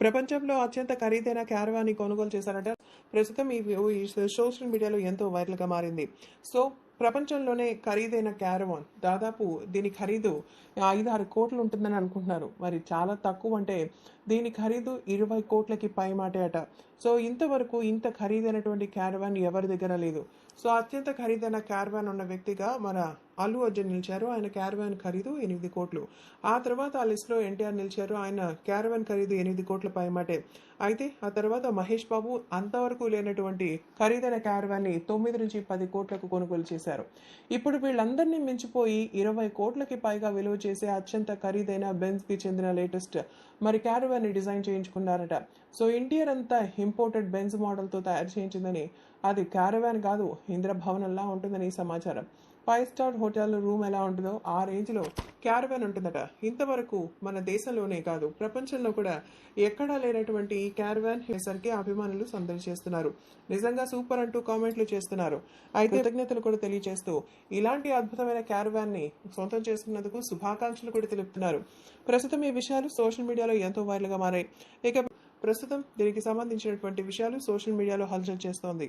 ప్రపంచంలో అత్యంత ఖరీదైన క్యారవాన్ని కొనుగోలు చేశారట. ప్రస్తుతం ఈ సోషల్ మీడియాలో ఎంతో వైరల్గా మారింది. సో ప్రపంచంలోనే ఖరీదైన క్యారవాన్ దాదాపు దీని ఖరీదు ఐదు ఆరు కోట్లు ఉంటుందని అనుకుంటున్నారు. మరి చాలా తక్కువ అంటే దీని ఖరీదు ఇరవై కోట్లకి పై మాటే అట. సో ఇంతవరకు ఇంత ఖరీదైనటువంటి క్యారవాన్ ఎవరి దగ్గర లేదు. సో అత్యంత ఖరీదైన క్యారవాన్ ఉన్న వ్యక్తిగా మన అల్లు అర్జున్ నిలిచారు. ఆయన క్యారవాన్ ఖరీదు ఎనిమిది కోట్లు. ఆ తర్వాత ఆ లిస్ట్లో ఎన్టీఆర్ నిలిచారు. ఆయన క్యారవాన్ ఖరీదు ఎనిమిది కోట్ల పైమాటే. అయితే ఆ తర్వాత మహేష్ బాబు అంతవరకు లేనటువంటి ఖరీదైన క్యారవాన్ని తొమ్మిది నుంచి పది కోట్లకు కొనుగోలు చేశారు. ఇప్పుడు వీళ్ళందరినీ మించిపోయి ఇరవై కోట్లకి పైగా విలువ చేసే అత్యంత ఖరీదైన బెన్స్కి చెందిన లేటెస్ట్ మరి క్యారవాన్ని డిజైన్ చేయించుకున్నారట. సో ఎన్టీఆర్ అంతా ఇంపోర్టెడ్ బెంజ్ మోడల్తో తయారు చేయించిందని. అది క్యారవాన్ కాదు ఇంద్రభవనంలా ఉంటుందని సమాచారం. ఫైవ్ స్టార్ హోటల్ రూమ్ ఎలా ఉంటుందో ఆ రేంజ్లో క్యారవాన్ ఉంటుందట. ఇంతవరకు మన దేశంలోనే కాదు ప్రపంచంలో కూడా ఎక్కడా లేనటువంటి ఈ క్యారవాన్ హెసర్కి అభిమానులు సందడి చేస్తున్నారు. నిజంగా సూపర్ అంటూ కామెంట్లు చేస్తున్నారు. అయితే కృతజ్ఞతలు కూడా తెలియజేస్తూ ఇలాంటి అద్భుతమైన క్యారవాన్ని సొంతం చేసుకున్నందుకు శుభాకాంక్షలు కూడా తెలుపుతున్నారు. ప్రస్తుతం ఈ విషయాలు సోషల్ మీడియాలో ఎంతో వైరల్గా మారాయి. ఇక ప్రస్తుతం దీనికి సంబంధించినటువంటి విషయాలు సోషల్ మీడియాలో హల్చల్ చేస్తోంది.